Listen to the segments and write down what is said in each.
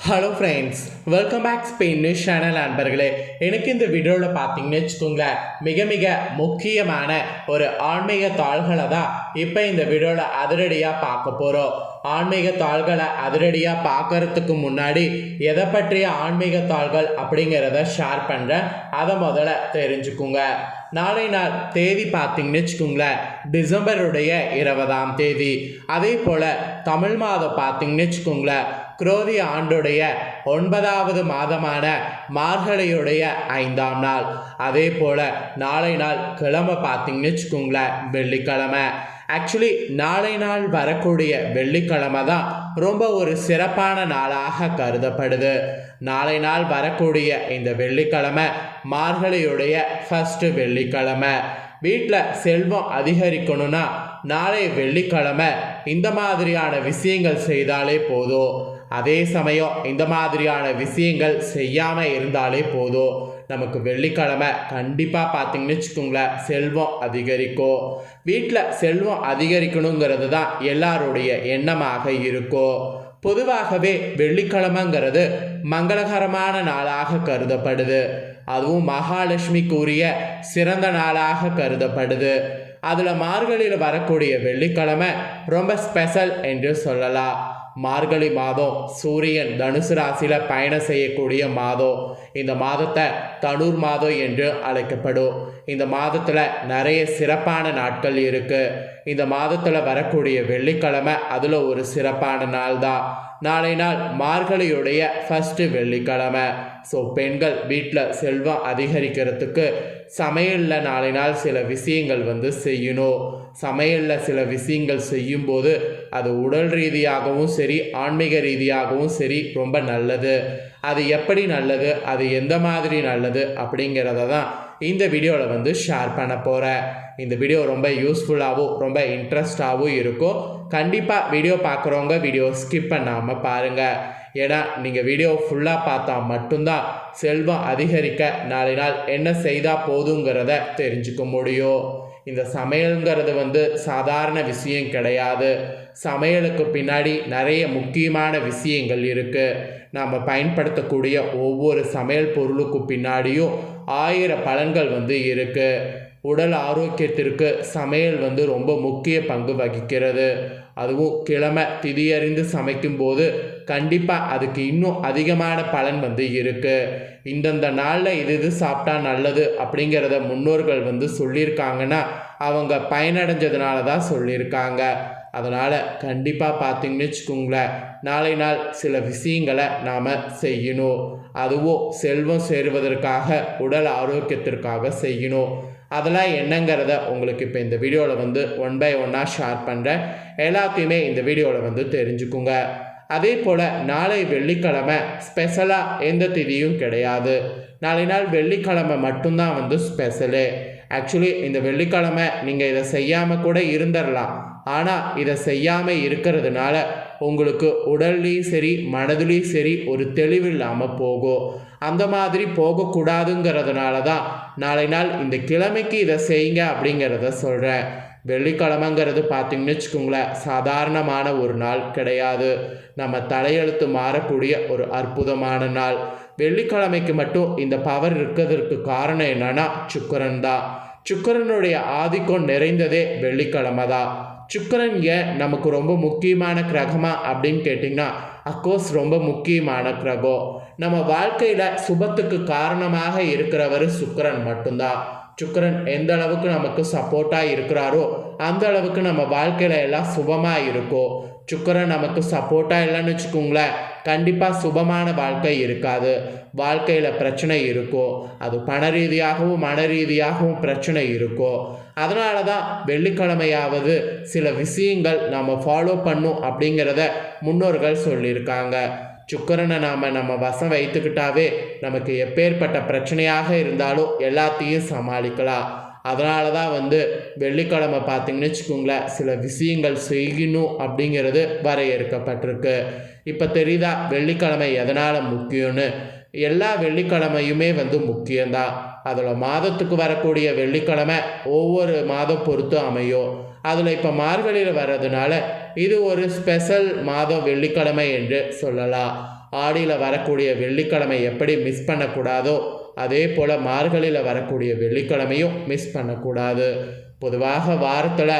Hello friends welcome back Spain news channel நண்பர்களே எனக்கு இந்த வீடியோவில் பார்த்தீங்கன்னு வச்சுக்கோங்களேன் மிக மிக முக்கியமான ஒரு ஆன்மீக தாள்களை தான் இப்போ இந்த வீடியோவில் அதிரடியாக பார்க்க போகிறோம் ஆன்மீக தாள்களை அதிரடியாக பார்க்கறதுக்கு முன்னாடி எதை பற்றிய ஆன்மீக தாள்கள் அப்படிங்கிறத ஷேர் பண்ணுறேன் அதை முதல்ல தெரிஞ்சுக்குங்க. நாளை நாள் தேதி பார்த்தீங்கன்னு வச்சுக்கோங்களேன் டிசம்பருடைய இருபதாம் தேதி. அதே போல் தமிழ் மாதம் பார்த்தீங்கன்னு வச்சுக்கோங்களேன் குரோதி ஆண்டுடைய ஒன்பதாவது மாதமான மார்கழியுடைய ஐந்தாம் நாள். அதே போல் நாளை நாள் கிழமை பார்த்தீங்கன்னு வச்சுக்கோங்களேன் வெள்ளிக்கிழமை. ஆக்சுவலி நாளை நாள் வரக்கூடிய வெள்ளிக்கிழமை தான் ரொம்ப ஒரு சிறப்பான நாளாக கருதப்படுது. நாளை நாள் வரக்கூடிய இந்த வெள்ளிக்கிழமை மார்கழியுடைய ஃபஸ்ட்டு வெள்ளிக்கிழமை. வீட்டில் செல்வம் அதிகரிக்கணும்னா நாளை வெள்ளிக்கிழமை இந்த மாதிரியான விஷயங்கள் செய்தாலே போதும். அதே சமயம் இந்த மாதிரியான விஷயங்கள் செய்யாமல் இருந்தாலே போதும். நமக்கு வெள்ளிக்கிழமை கண்டிப்பாக பார்த்தீங்கன்னு வச்சுக்கோங்களேன் செல்வம் அதிகரிக்கும். வீட்டில் செல்வம் அதிகரிக்கணுங்கிறது தான் எல்லாருடைய எண்ணமாக இருக்கும். பொதுவாகவே வெள்ளிக்கிழமைங்கிறது மங்களகரமான நாளாக கருதப்படுது. அதுவும் மகாலட்சுமிக்குரிய சிறந்த நாளாக கருதப்படுது. அதில் மார்கழியில் வரக்கூடிய வெள்ளிக்கிழமை ரொம்ப ஸ்பெஷல் என்று சொல்லலாம். மார்கழி மாதம் சூரியன் தனுசு ராசியில் பயணம் செய்யக்கூடிய மாதம். இந்த மாதத்தை தனுர் மாதம் என்று அழைக்கப்படும். இந்த மாதத்தில் நிறைய சிறப்பான நாட்கள் இருக்குது இந்த மாதத்தில் வரக்கூடிய வெள்ளிக்கிழமை அதில் ஒரு சிறப்பான நாள் தான். நாளை நாள் மார்கழியுடைய ஃபஸ்ட்டு வெள்ளிக்கிழமை. ஸோ பெண்கள் வீட்டில் செல்வம் அதிகரிக்கிறதுக்கு சமையலில் நாளை நாள் சில விஷயங்கள் வந்து செய்யணும். சமையலில் சில விஷயங்கள் செய்யும்போது அது உடல் ரீதியாகவும் சரி ஆன்மீக ரீதியாகவும் சரி ரொம்ப நல்லது. அது எப்படி நல்லது அது எந்த மாதிரி நல்லது அப்படிங்கிறத தான் இந்த வீடியோவில் வந்து ஷேர் பண்ண போகிறேன் இந்த வீடியோ ரொம்ப யூஸ்ஃபுல்லாகவும் ரொம்ப இன்ட்ரெஸ்டாகவும் இருக்கும். கண்டிப்பாக வீடியோ பார்க்குறவங்க வீடியோ ஸ்கிப் பண்ணாமல் பாருங்கள் ஏன்னா நீங்கள் வீடியோ ஃபுல்லாக பார்த்தா மட்டும்தான் செல்வம் அதிகரிக்க நாளை நாள் என்ன செய்தால் போதுங்கிறத தெரிஞ்சுக்க முடியும். இந்த சமையலுங்கிறது வந்து சாதாரண விஷயம் கிடையாது. சமையலுக்கு பின்னாடி நிறைய முக்கியமான விஷயங்கள் இருக்குது நாம் பயன்படுத்தக்கூடிய ஒவ்வொரு சமையல் பொருளுக்கு பின்னாடியும் ஆயிரம் பலன்கள் வந்து இருக்குது உடல் ஆரோக்கியத்திற்கு சமையல் வந்து ரொம்ப முக்கிய பங்கு வகிக்கிறது. அதுவும் கிழமை திதியறிந்து சமைக்கும்போது கண்டிப்பாக அதுக்கு இன்னும் அதிகமான பலன் வந்து இருக்குது இந்தந்த நாளில் இது இது சாப்பிட்டா நல்லது அப்படிங்கிறத முன்னோர்கள் வந்து சொல்லியிருக்காங்கன்னா அவங்க பயனடைஞ்சதுனால தான் சொல்லியிருக்காங்க. அதனால் கண்டிப்பாக பார்த்தீங்கன்னு வச்சுக்கோங்களேன் நாளை நாள் சில விஷயங்களை நாம் செய்யணும். அதுவும் செல்வம் சேருவதற்காக உடல் ஆரோக்கியத்திற்காக செய்யணும். அதெல்லாம் என்னங்கிறத உங்களுக்கு இப்போ இந்த வீடியோவில் வந்து ஒன் பை ஒன்னாக ஷேர் பண்ணுறேன் எல்லாத்தையுமே இந்த வீடியோவில் வந்து தெரிஞ்சுக்குங்க. அதே போல் நாளை வெள்ளிக்கிழமை ஸ்பெஷலாக எந்த திதியும் கிடையாது. நாளை நாள் வெள்ளிக்கிழமை மட்டும்தான் வந்து ஸ்பெஷலு ஆக்சுவலி இந்த வெள்ளிக்கிழமை நீங்கள் இதை செய்யாமல் கூட இருந்துடலாம். ஆனால் இதை செய்யாமல் இருக்கிறதுனால உங்களுக்கு உடல்லையும் சரி மனதிலையும் சரி ஒரு தெளிவு இல்லாமல் போகும். அந்த மாதிரி போகக்கூடாதுங்கிறதுனால தான் நாளை நாள் இந்த கிழமைக்கு இதை செய்யுங்க அப்படிங்கிறத சொல்கிறேன் வெள்ளிக்கிழமைங்கிறது பார்த்திங்கன்னு வச்சுக்கோங்களேன் சாதாரணமான ஒரு நாள் கிடையாது. நம்ம தலையெழுத்து மாறக்கூடிய ஒரு அற்புதமான நாள். வெள்ளிக்கிழமைக்கு மட்டும் இந்த பவர் இருக்கிறதுக்கு காரணம் என்னன்னா சுக்கரன் தான். சுக்கரனுடைய ஆதிக்கம் நிறைந்ததே வெள்ளிக்கிழமை தான். சுக்கரன் ஏன் நமக்கு ரொம்ப முக்கியமான கிரகமா அப்படின்னு கேட்டிங்கன்னா அக்கோர்ஸ் ரொம்ப முக்கியமான கிரகம். நம்ம வாழ்க்கையில் சுபத்துக்கு காரணமாக இருக்கிறவர் சுக்கரன் மட்டும்தான். சுக்கரன் எந்த அளவுக்கு நமக்கு சப்போர்ட்டாக இருக்கிறாரோ அந்த அளவுக்கு நம்ம வாழ்க்கையில் எல்லாம் சுபமாக இருக்கும் சுக்கரன் நமக்கு சப்போர்ட்டாக இல்லைன்னு வச்சுக்கோங்களேன் கண்டிப்பாக சுபமான வாழ்க்கை இருக்காது. வாழ்க்கையில் பிரச்சனை இருக்கும் அது பண ரீதியாகவும் மன ரீதியாகவும் பிரச்சனை இருக்கும் அதனால தான் வெள்ளிக்கிழமையாவது சில விஷயங்கள் நம்ம ஃபாலோ பண்ணும் அப்படிங்கிறத முன்னோர்கள் சொல்லியிருக்காங்க. சுக்கரனை நாம் நம்ம வசம் வைத்துக்கிட்டாவே நமக்கு எப்பேற்பட்ட பிரச்சனையாக இருந்தாலும் எல்லாத்தையும் சமாளிக்கலாம். அதனால தான் வந்து வெள்ளிக்கிழமை பார்த்தீங்கன்னு வச்சுக்கோங்களேன் சில விஷயங்கள் செய்யணும் அப்படிங்கிறது வரையறுக்கப்பட்டிருக்கு. இப்போ தெரியுதா? வெள்ளிக்கிழமை எதனால் முக்கியம்னு? எல்லா வெள்ளிக்கிழமையுமே வந்து முக்கியம்தான். அதில் மாதத்துக்கு வரக்கூடிய வெள்ளிக்கிழமை ஒவ்வொரு மாதம் பொறுத்து அமையும். அதில் இப்போ மார்கழியில் வர்றதுனால இது ஒரு ஸ்பெஷல் மாதம் வெள்ளிக்கிழமை என்று சொல்லலாம். ஆடியில் வரக்கூடிய வெள்ளிக்கிழமை எப்படி மிஸ் பண்ணக்கூடாதோ அதே போல் மார்கழியில் வரக்கூடிய வெள்ளிக்கிழமையும் மிஸ் பண்ணக்கூடாது. பொதுவாக வாரத்தில்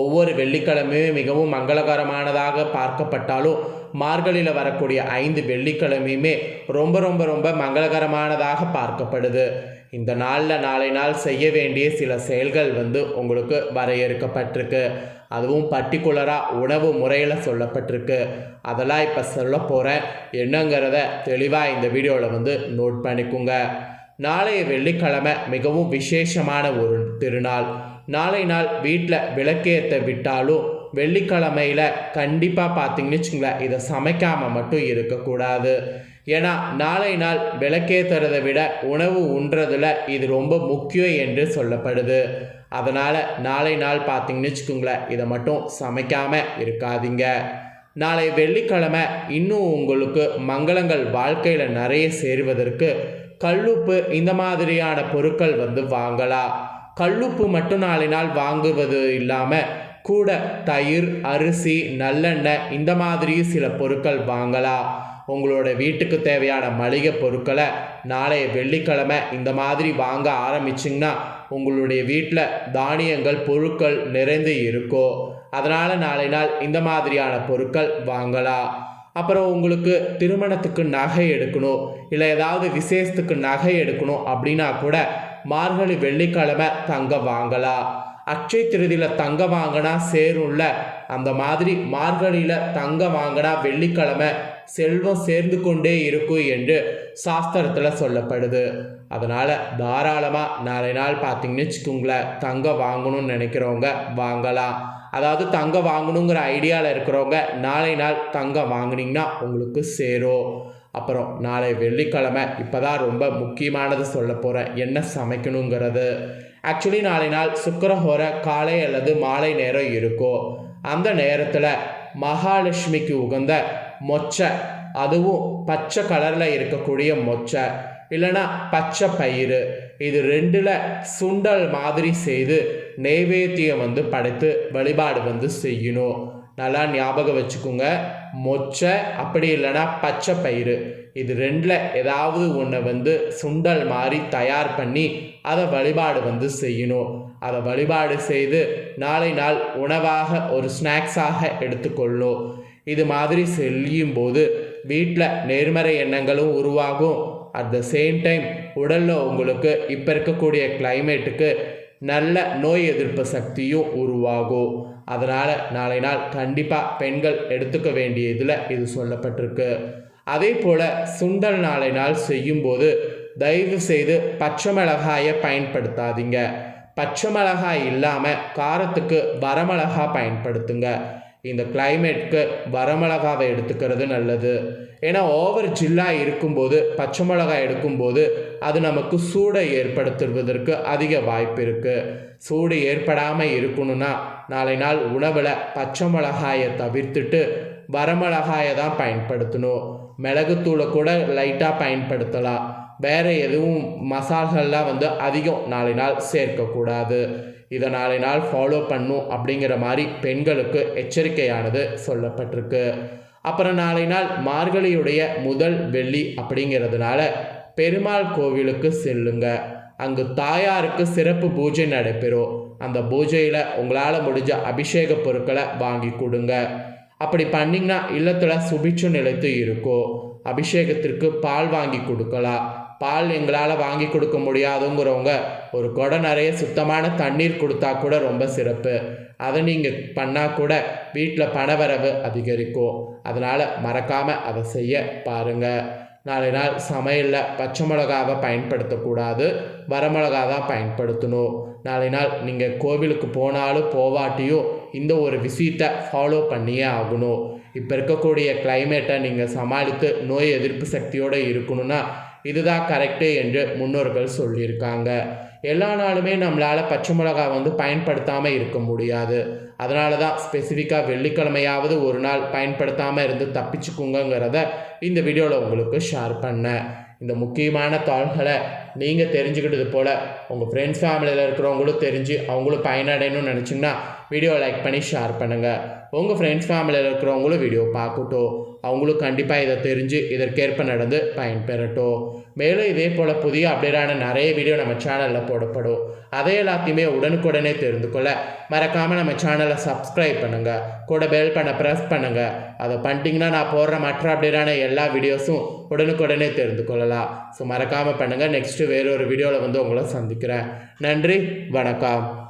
ஒவ்வொரு வெள்ளிக்கிழமையும் மிகவும் மங்களகரமானதாக பார்க்கப்பட்டாலும் மார்கழியில் வரக்கூடிய ஐந்து வெள்ளிக்கிழமையுமே ரொம்ப ரொம்ப ரொம்ப மங்களகரமானதாக பார்க்கப்படுது. இந்த நாளில் நாளை நாள் செய்ய வேண்டிய சில செயல்கள் வந்து உங்களுக்கு வரையறுக்கப்பட்டிருக்கு. அதுவும் பர்டிகுலராக உணவு முறையில் சொல்லப்பட்டிருக்கு. அதெல்லாம் இப்போ சொல்ல போகிறேன் என்னங்கிறத தெளிவாக இந்த வீடியோவில் வந்து நோட் பண்ணிக்கோங்க. நாளைய வெள்ளிக்கிழமை மிகவும் விசேஷமான ஒரு திருநாள். நாளை நாள் வீட்டில் விளக்கேற்ற விட்டாலும் வெள்ளிக்கிழமையில் கண்டிப்பாக பார்த்தீங்கன்னு வச்சுங்களேன் இதை சமைக்காமல் மட்டும் இருக்கக்கூடாது. ஏன்னா நாளை நாள் விளக்கேற்றுறதை விட உணவு உண்றதில் இது ரொம்ப முக்கியம் என்று சொல்லப்படுது. அதனால் நாளை நாள் பார்த்தீங்கன்னு வச்சுக்கோங்களேன் இதை மட்டும் சமைக்காமல் இருக்காதீங்க. நாளை வெள்ளிக்கிழமை இன்னும் உங்களுக்கு மங்களங்கள் வாழ்க்கையில் நிறைய சேருவதற்கு கல்லுப்பு இந்த மாதிரியான பொருட்கள் வந்து வாங்கலாம் கல்லுப்பு மட்டும் நாளை நாள் வாங்குவது இல்லாமல் கூட தயிர் அரிசி நல்லெண்ணெய் இந்த மாதிரி சில பொருட்கள் வாங்கலாம் உங்களோட வீட்டுக்கு தேவையான மளிகை பொருட்களை நாளைய வெள்ளிக்கிழமை இந்த மாதிரி வாங்க ஆரம்பிச்சிங்கன்னா உங்களுடைய வீட்டில் தானியங்கள் பொருட்கள் நிறைந்து இருக்கோ. அதனால் நாளை நாள் இந்த மாதிரியான பொருட்கள் வாங்கலாம் அப்புறம் உங்களுக்கு திருமணத்துக்கு நகை எடுக்கணும் இல்லை ஏதாவது விசேஷத்துக்கு நகை எடுக்கணும் அப்படின்னா கூட மார்கழி வெள்ளிக்கிழமை தங்க வாங்கலாம். அக்ஷய திருதியில் தங்கம் வாங்கினா சேரும்ல அந்த மாதிரி மார்கழியில் தங்கம் வாங்கினா வெள்ளிக்கிழமை செல்வம் சேர்ந்து கொண்டே இருக்கும் என்று சாஸ்திரத்தில் சொல்லப்படுது. அதனால் தாராளமாக நாளை நாள் பார்த்தீங்கன்னு வச்சுக்கோங்களேன் தங்க வாங்கணும்னு நினைக்கிறவங்க வாங்கலாம். அதாவது தங்கம் வாங்கணுங்கிற ஐடியாவில் இருக்கிறவங்க நாளை நாள் தங்கம் வாங்கினீங்கன்னா உங்களுக்கு சேரும். அப்புறம் நாளை வெள்ளிக்கிழமை இப்போ தான் ரொம்ப முக்கியமானது சொல்ல போகிறேன் என்ன சமைக்கணுங்கிறது. ஆக்சுவலி நாளை நாள் சுக்கரஹோர காலை அல்லது மாலை நேரம் இருக்கும். அந்த நேரத்தில் மகாலட்சுமிக்கு உகந்த மொச்சை அதுவும் பச்சை கலரில் இருக்கக்கூடிய மொச்சை இல்லைன்னா பச்சை பயிறு இது ரெண்டில் சுண்டல் மாதிரி செய்து நெய்வேத்தியம் வந்து படைத்து வழிபாடு வந்து செய்யணும். நல்லா ஞாபகம் வச்சுக்கோங்க. மொச்சை அப்படி இல்லைன்னா பச்சை பயிறு. இது ரெண்டில் ஏதாவது ஒன்றை வந்து சுண்டல் மாதிரி தயார் பண்ணி அதை வழிபாடு வந்து செய்யணும். அதை வழிபாடு செய்து நாளை நாள் உணவாக ஒரு ஸ்நாக்ஸாக எடுத்துக்கொள்ளும். இது மாதிரி செய்யும் போது வீட்டில் நேர்மறை எண்ணங்களும் உருவாகும். அட் த சேம் டைம் உடலில் உங்களுக்கு இப்போ இருக்கக்கூடிய கிளைமேட்டுக்கு நல்ல நோய் எதிர்ப்பு சக்தியும் உருவாகும். அதனால் நாளை நாள் கண்டிப்பாக பெண்கள் எடுத்துக்க வேண்டியதில் இது சொல்லப்பட்டிருக்கு. அதே போல் சுண்டல் நாளை நாள் செய்யும்போது தயவு செய்து பச்சை மிளகாயை பயன்படுத்தாதீங்க. பச்சை மிளகாய் இல்லாமல் காரத்துக்கு வரமிளகா பயன்படுத்துங்க. இந்த கிளைமேட்க்கு வரமிளகாவை எடுத்துக்கிறது நல்லது. ஏன்னா ஓவர் ஜில்லாக இருக்கும்போது பச்சை மிளகாய் எடுக்கும்போது அது நமக்கு சூடை ஏற்படுத்துவதற்கு அதிக வாய்ப்பு இருக்குது சூடு ஏற்படாமல் இருக்கணும்னா நாளை நாள் உணவில் பச்சை மிளகாயை தவிர்த்துட்டு வரமிளகாயை தான் பயன்படுத்தணும். மிளகுத்தூளை கூட லைட்டாக பயன்படுத்தலாம். வேறு எதுவும் மசால்கள்லாம் வந்து அதிகம் நாளை நாள் சேர்க்கக்கூடாது. இதை நாளை நாள் ஃபாலோ பண்ணும் அப்படிங்கிற மாதிரி பெண்களுக்கு எச்சரிக்கையானது சொல்லப்பட்டிருக்கு. அப்புறம் நாளை நாள் மார்கழியுடைய முதல் வெள்ளி அப்படிங்கிறதுனால பெருமாள் கோவிலுக்கு செல்லுங்க. அங்கு தாயாருக்கு சிறப்பு பூஜை நடைபெறும். அந்த பூஜையில் உங்களால் முடிஞ்ச அபிஷேக பொருட்களை வாங்கி கொடுங்க. அப்படி பண்ணிங்கன்னா இல்லத்தில் சுபிச்சு நிலைத்து இருக்கும். அபிஷேகத்திற்கு பால் வாங்கி கொடுக்கலாம். பால் எங்களால் வாங்கி கொடுக்க முடியாதுங்கிறவங்க ஒரு குடம் நிறைய சுத்தமான தண்ணீர் கொடுத்தா கூட ரொம்ப சிறப்பு. அதை நீங்கள் பண்ணால் கூட வீட்டில் பணவரவு அதிகரிக்கும். அதனால் மறக்காமல் அதை செய்ய பாருங்கள் நாளை நாள் சமையலில் பச்சை மிளகாவை பயன்படுத்தக்கூடாது. வரமிளகா தான் பயன்படுத்தணும். நாளை நாள் நீங்கள் கோவிலுக்கு போனாலும் போவாட்டியும் இந்த ஒரு விஷயத்தை ஃபாலோ பண்ணியே ஆகணும். இப்போ இருக்கக்கூடிய கிளைமேட்டை நீங்கள் சமாளித்து நோய் எதிர்ப்பு சக்தியோடு இருக்கணும்னா இதுதான் கரெக்டு என்று முன்னோர்கள் சொல்லியிருக்காங்க. எல்லா நாளுமே நம்மளால் பச்சை மிளகா வந்து பயன்படுத்தாமல் இருக்க முடியாது. அதனால தான் ஸ்பெசிஃபிக்காக வெள்ளிக்கிழமையாவது ஒரு நாள் பயன்படுத்தாமல் இருந்து தப்பிச்சுக்குங்கிறத இந்த வீடியோவில் உங்களுக்கு ஷேர் பண்ணேன். இந்த முக்கியமான தாள்களை நீங்கள் தெரிஞ்சுக்கிட்டது போல் உங்கள் ஃப்ரெண்ட்ஸ் ஃபேமிலியில் இருக்கிறவங்களும் தெரிஞ்சு அவங்களும் பயனடையணும்னு நினச்சிங்கன்னா வீடியோ லைக் பண்ணி ஷேர் பண்ணுங்கள் உங்கள் ஃப்ரெண்ட்ஸ் ஃபேமிலியில் இருக்கிறவங்களும் வீடியோ பார்க்கட்டும். அவங்களும் கண்டிப்பாக இதை தெரிஞ்சு இதற்கேற்ப நடந்து பயன்பெறட்டும். மேலும் இதே போல் புதிய அப்டேட்டான நிறைய வீடியோ நம்ம சேனலில் போடப்படும். அதை எல்லாத்தையுமே உடனுக்குடனே தெரிந்து கொள்ள மறக்காமல் நம்ம சேனலை சப்ஸ்கிரைப் பண்ணுங்கள் கூட பெல் பண்ண ப்ரெஸ் பண்ணுங்கள் அதை பண்ணிட்டீங்கன்னா நான் போடுற மற்ற அப்டேட்டான எல்லா வீடியோஸும் உடனுக்குடனே தெரிந்து கொள்ளலாம். ஸோ மறக்காமல் பண்ணுங்கள் நெக்ஸ்ட்டு வேறொரு வீடியோவில் வந்து உங்களை சந்திக்கிறேன். நன்றி வணக்கம்.